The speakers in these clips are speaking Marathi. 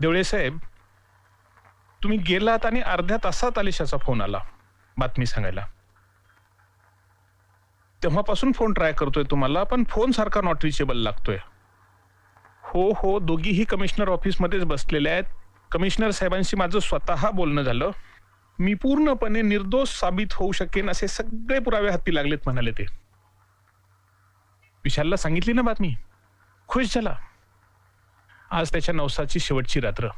देवळे साहेब तुम्ही गेलात आणि अर्ध्या तासात आलिशाचा फोन आला बातमी सांगायला. तेव्हापासून फोन ट्राय करतोय तुम्हाला पण फोन सारखा नॉट रिचेबल लागतोय. हो हो दोघीही कमिशनर ऑफिसमध्येच बसलेले आहेत. कमिशनर साहेबांशी माझं स्वतः बोलणं झालं. मी पूर्णपणे निर्दोष साबित होऊ शकेन असे सगळे पुरावे हाती लागलेत म्हणाले ते. विशालला सांगितली ना बातमी? खुश झाला. आज त्याच्या नवसाची शेवटची रात्र.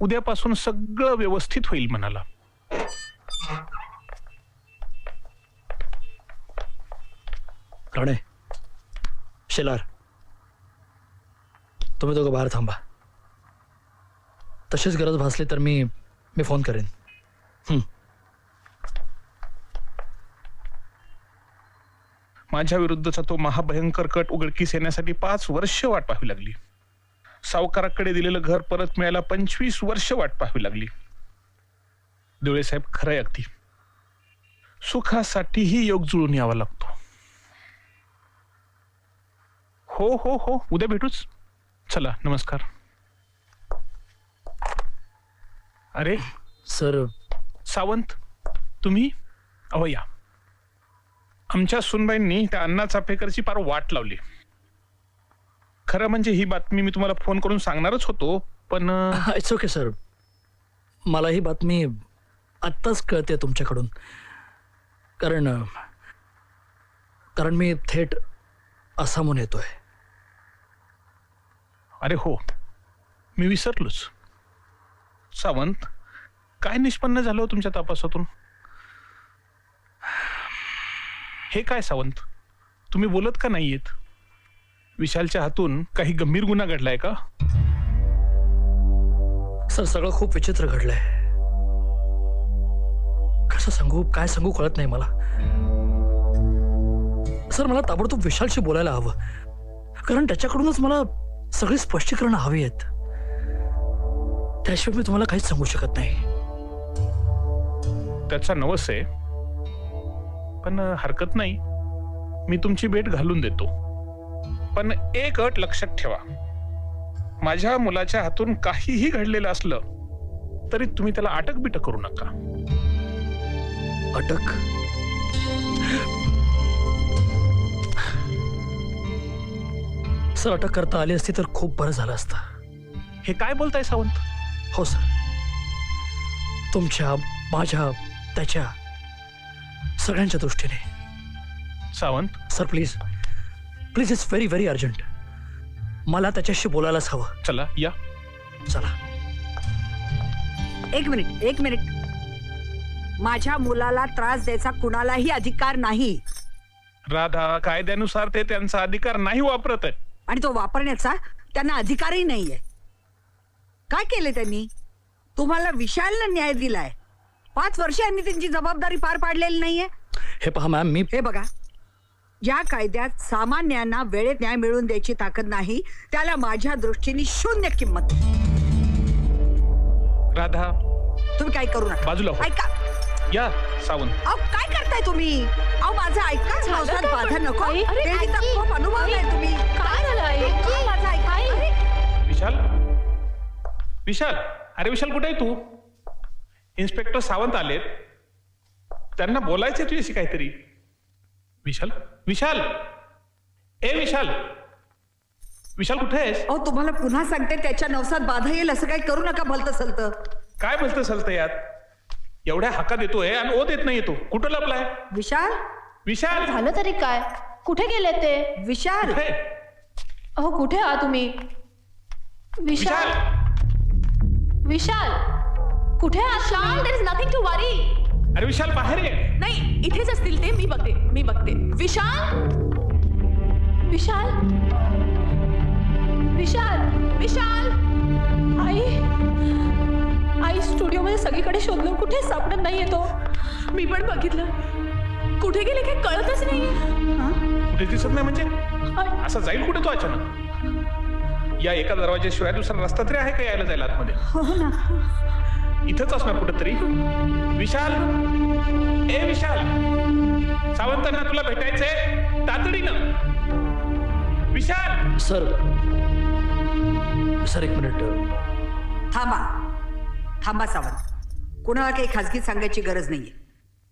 उद्यापासून सगळं व्यवस्थित होईल म्हणाला. राणे शेलार तुम्ही दोघं बाहेर थांबा. तशीच गरज भासली तर मी मी फोन करेन. हं. माझ्या विरुद्धचा तो महाभयंकर कट उघडकीस येण्यासाठी पाच वर्ष वाट पाहावी लागली. सावकाराकडे दिलेलं घर परत मिळायला पंचवीस वर्ष वाट पाहावी लागली. देवळे साहेब खरंय अगदी. सुखासाठीही योग जुळून यावा लागतो. हो हो हो उद्या भेटूच. चला नमस्कार. अरे सर. सावंत तुम्ही? अहो या. आमच्या सुनबाईंनी त्या अण्णा चाफेकरची फार वाट लावली. खरं म्हणजे ही बातमी मी तुम्हाला फोन करून सांगणारच होतो पण अं, इट्स ओके सर मला ही बातमी आत्ताच कळते तुमच्याकडून. कारण अं, कारण मी थेट आसामून येतोय. अरे हो मी विसरलोच. सावंत काय निष्पन्न झालं हो तुमच्या तपासातून? हे काय सावंत? तुम्ही बोलत का नाहीयेत? विशालच्या हातून काही गंभीर गुन्हा घडलाय का? सर सगळं खूप विचित्र घडलंय. कसं सांगू काय सांगू कळत नाही मला. सर मला ताबडतोब विशालशी बोलायला हवं. कारण त्याच्याकडूनच मला सगळी स्पष्टीकरण हवी आहेत. त्याशिवाय मी तुम्हाला काहीच सांगू शकत नाही. त्याचा नवस आहे. पण हरकत नाही. मी तुमची भेट घालून देतो. पण एक अट लक्षात ठेवा. माझ्या मुलाच्या हातून काहीही घडलेलं असलं तरी तुम्ही त्याला अटक बिटक करू नका. अटक? सर अटक करता आली असती तर खूप बरं झालं असतं. हे काय बोलताय सावंत? हो सर. तुमच्या माझ्या त्याच्या सगळ्यांच्या दृष्टीने. Sawant? Sir please. Please it's very very urgent मला त्याच्याशी बोलायलाच हवं. चला या. चला. एक मिनिट एक मिनिट. माझ्या मुलाला त्रास द्यायचा कुणालाही अधिकार नाही. राधा कायद्यानुसार ते त्यांचा अधिकार नाही वापरत आहे. आणि तो वापरण्याचा त्यांना अधिकारही नाहीये. काय केले त्यांनी? तुम्हाला विशालनं न्याय दिलाय. पाच वर्ष यांनी त्यांची जबाबदारी पार पाडलेली नाहीये. हे पहा मॅम मी हे बघा. ज्या कायद्यात सामान्यांना वेळेत न्याय मिळवून द्यायची ताकद नाही त्याला माझ्या दृष्टीने शून्य किंमत. आहे. राधा. तुम्ही काय करू नका. बाजूला हो. ऐका. या सावंत. अहो काय करताय तुम्ही? अहो माझं ऐका झालं नवसात काय बाधा? नको. आई, अरे, ते तर आई, खूप अनुभव आहे तुम्ही. काय झालं? आई? काय माझं ऐका. अरे, विशाल? विशाल? अरे विशाल कुठे आहे तू? इन्स्पेक्टर सावंत आलेत. त्यांना बोलायचे तुझ्याशी काहीतरी. विशाल? विशाल! ए विशाल! विशाल कुठे आहेस? अहो तुम्हाला पुन्हा सांगते त्याच्या नवसात बाधा येईल असं काही करू नका भलत सलत. काय बोलतं चालतं यात? एवढ्या हाका देतोय आणि ओ देत नाही तू. कुठं लपलाय? विशाल? विशाल! झालं तरी काय? कुठे गेले ते? विशाल! कुठे? अहो कुठे आहात तुम्ही? विशाल! विशाल! कुठे आहात? There is nothing to worry अरे विशाल बाहेर ये. नाही इथेच असतील ते मी बघते मी बघते. विशाल? विशाल? विशाल? विशाल? आई? आई स्टुडिओ मध्ये सगळीकडे शोधलो कुठे सापडत नाहीये तो. मी पण बघितलं. कुठे गेले काही कळतच नाही कुठे दिसत नाही म्हणजे? असा जाईल कुठे तो अचानक? या एका दरवाज्याशिवाय दुसरा रस्ता तरी आहे का यायला जायला आतमध्ये? हो ना. इथंच असणार कुठंतरी. विशाल! ए विशाल! सावंतांना तुला भेटायचंय तातडीनं. विशाल! सर सर एक मिनिट. थांबा. थांबा सावंत. कोणाला काही खाजगीत सांगायची गरज नाहीये.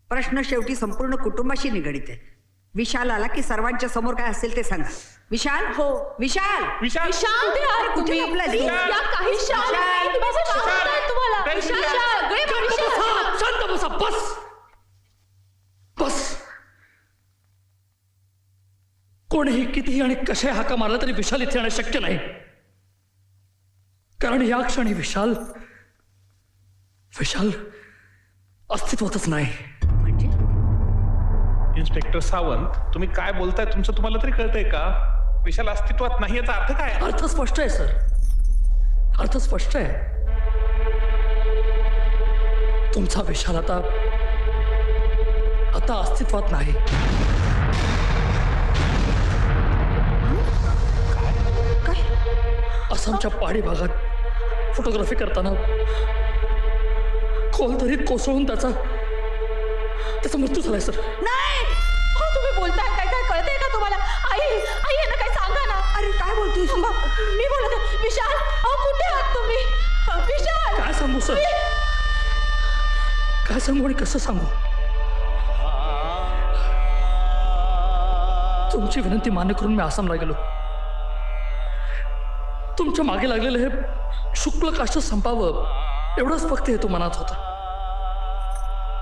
प्रश्न शेवटी संपूर्ण कुटुंबाशी निगडीत आहे. विशाल आला की सर्वांच्या समोर काय असेल ते सांगा. विशाल? हो. विशाल? विशाल? विशाल कुठे आहात कुठे तू? विशाल, या काही विशाल? नाही, तुम्ही असं का म्हणताय तुम्हाला. विशाल? विशाल? सगळे शांत विशाल. बसा शांत बसा बस. बस. कोणीही कितीही आणि कशाही हाका मारला तरी विशाल इथे येणं शक्य नाही. कारण या क्षणी विशाल विशाल अस्तित्वातच नाही. इन्स्पेक्टर सावंत तुम्ही काय बोलताय तुमचं तुम्हाला तरी कळतंय का? विशाल अस्तित्वात नाही याचा अर्थ काय? अर्थ स्पष्ट आहे सर. अर्थ स्पष्ट आहे. तुमचा विशाल आता आता अस्तित्वात नाही. काय? आसामच्या पहाडी भागात फोटोग्राफी करताना खोलदरीत कोसळून त्याचा त्याचा मृत्यू झालाय सर. आई आई यांना काय सांगा ना. अरे काय बोलतोय थांबा, मी बोलत आहे. विशाल अहो कुठे आहात तुम्ही? विशाल! काय सांगू सर? काय सांगू आणि कसं सांगू? तुमची विनंती मान्य करून मी आसामला गेलो. तुमच्या मागे लागलेलं हे शुक्ल काष्ट संपावं एवढंच फक्त हेतू मनात होता.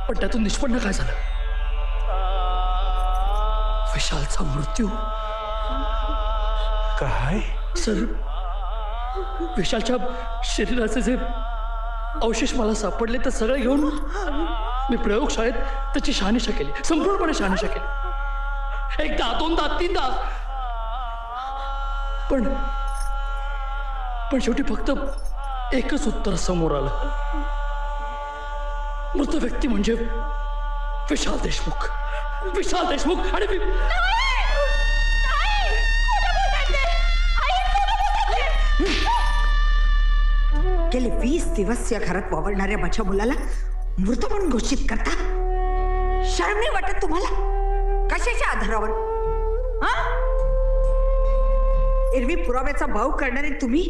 पण त्यातून निष्पन्न काय झालं? विशालचा मृत्यू काय? सर विशालच्या शरीराचे जे अवशेष मला सापडले तर सगळे घेऊन मी प्रयोगशाळेत त्याची शहानिशा केली. संपूर्णपणे शहानिशा केली. एकदा दोनदा तीनदा. पण पण शेवटी फक्त एकच उत्तर समोर आलं. मृत व्यक्ती म्हणजे विशाल देशमुख. विशाल देशमुख आणि गेले वीस दिवस या घरात वावरणाऱ्या माझ्या मुलाला मृत म्हणून घोषित करता? शरम नाही वाटत तुम्हाला? कशाच्या आधारावर? एरवी पुराव्याचा भाव करणारे तुम्ही?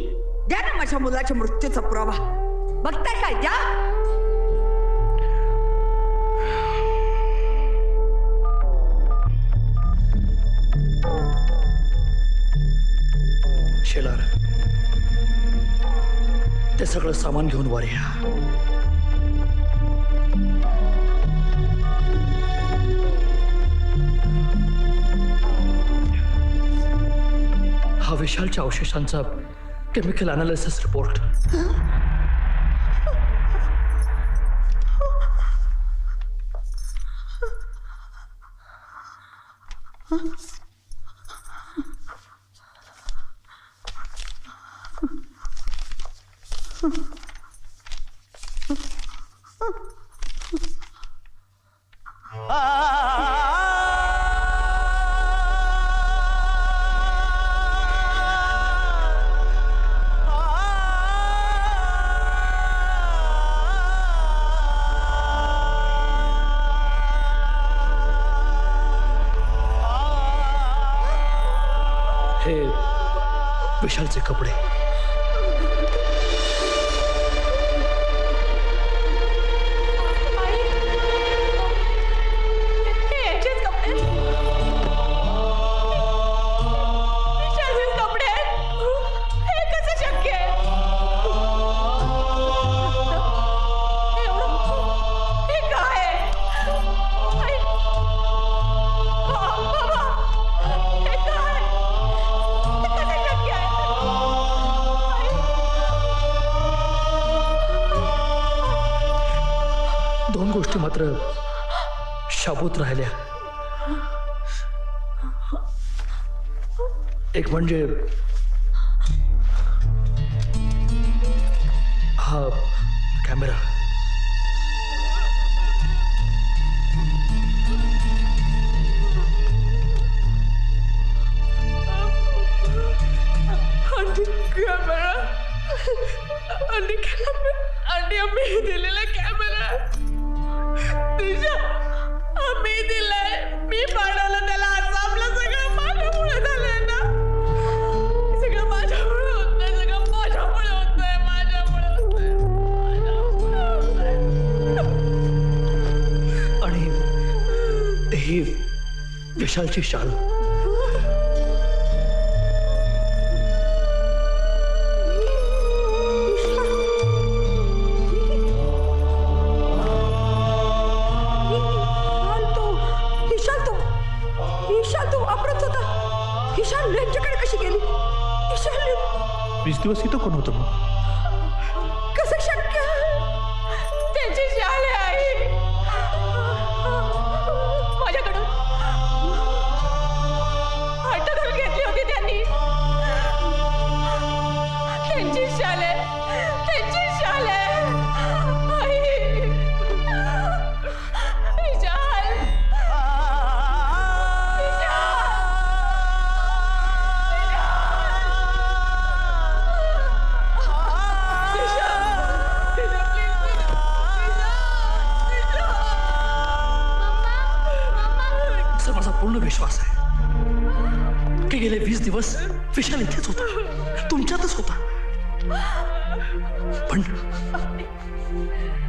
द्या ना माझ्या मुलाच्या मृत्यूचा पुरावा. बघताय काय द्या. सगळं सामान घेऊन वर. या हा विशालच्या अवशेषांचा केमिकल अनालिसिस रिपोर्ट विशालचे कपडे. शाबूत राहिल्या. एक म्हणजे हा कॅमेरा. ही विशालची शाल. आहे गेले? वीस दिवस विशाल इथेच होता. तुमच्यातच होता. पण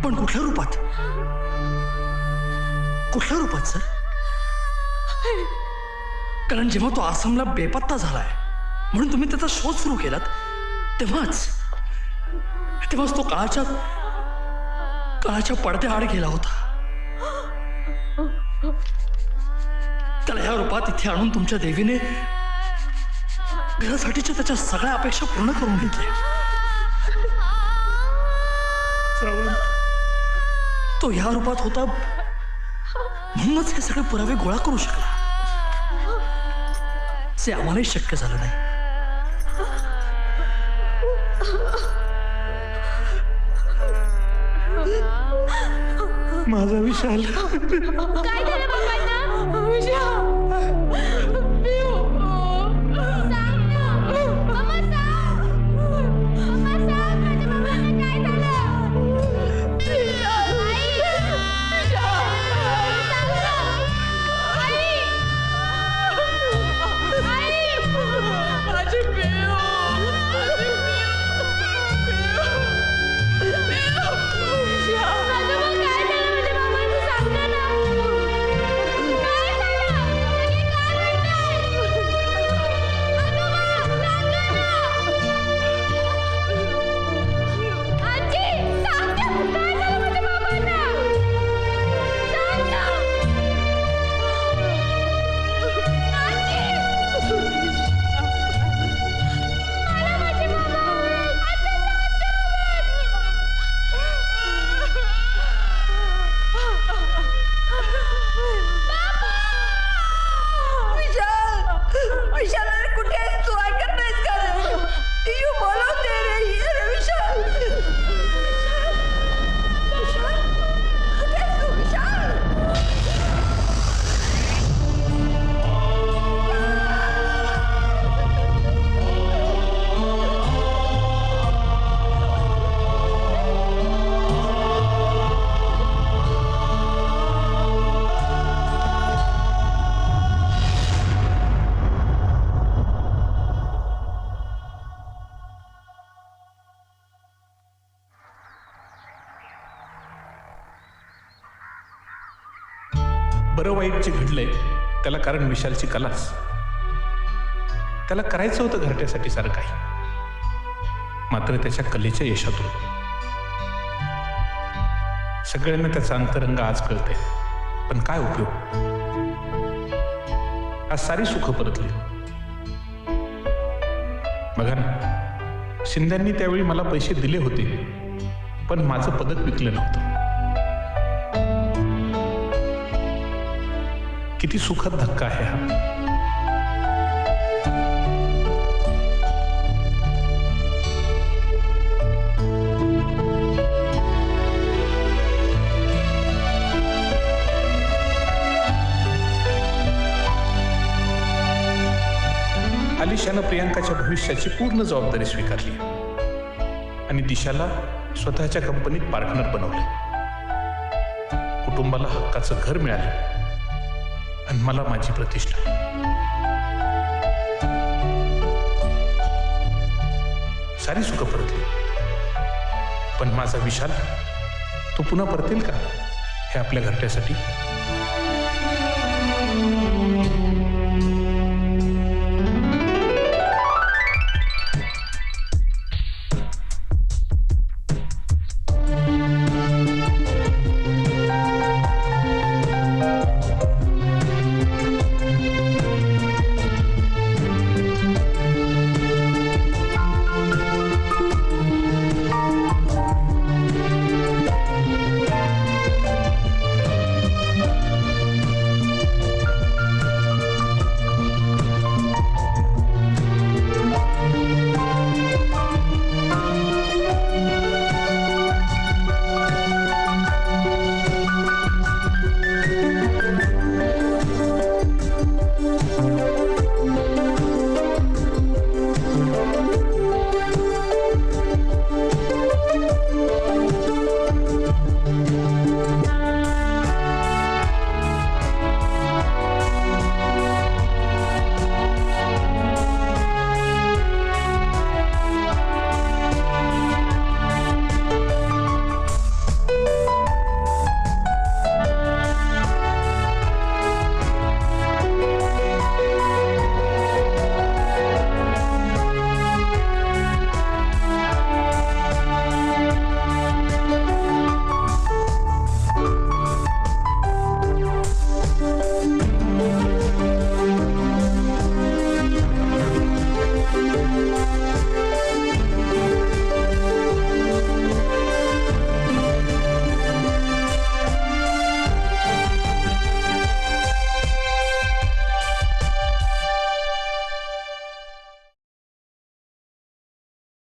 पण कुठल्या रूपात? कुठल्या रूपात सर? कारण जेव्हा तो आसामला बेपत्ता झालाय म्हणून तुम्ही त्याचा शोध सुरू केलात तेव्हाच तेव्हाच तो काळाच्या काळाच्या पडद्याआड गेला होता. त्याला ह्या रूपात इथे आणून तुमच्या देवीने घरासाठीच्या त्याच्या सगळ्या अपेक्षा पूर्ण करून घेतल्या तो या रूपात होता म्हणूनच हे सगळे पुरावे गोळा करू शकला. ते आम्हालाही शक्य झालं नाही. माझा विशाल बरं वाईट जे घडलंय त्याला कारण विशालची कलाच. त्याला करायचं होतं घरट्यासाठी सारं काही. मात्र त्याच्या कलेच्या यशातून. सगळ्यांना त्याचा अंतरंग आज कळते पण काय उपयोग? आज सारी सुख परतली. बघा ना शिंद्यांनी त्यावेळी मला पैसे दिले होते पण माझं पदक विकलं नव्हतं. किती सुखद धक्का आहे हा. आलिशानं प्रियांकाच्या भविष्याची पूर्ण जबाबदारी स्वीकारली. आणि दिशाला स्वतःच्या कंपनीत पार्टनर बनवले. कुटुंबाला हक्काचं घर मिळालं. आणि मला माझी प्रतिष्ठा. सारी सुख परतली. पण माझा विशाल तो पुन्हा परतेल का? हे आपल्या घरट्यासाठी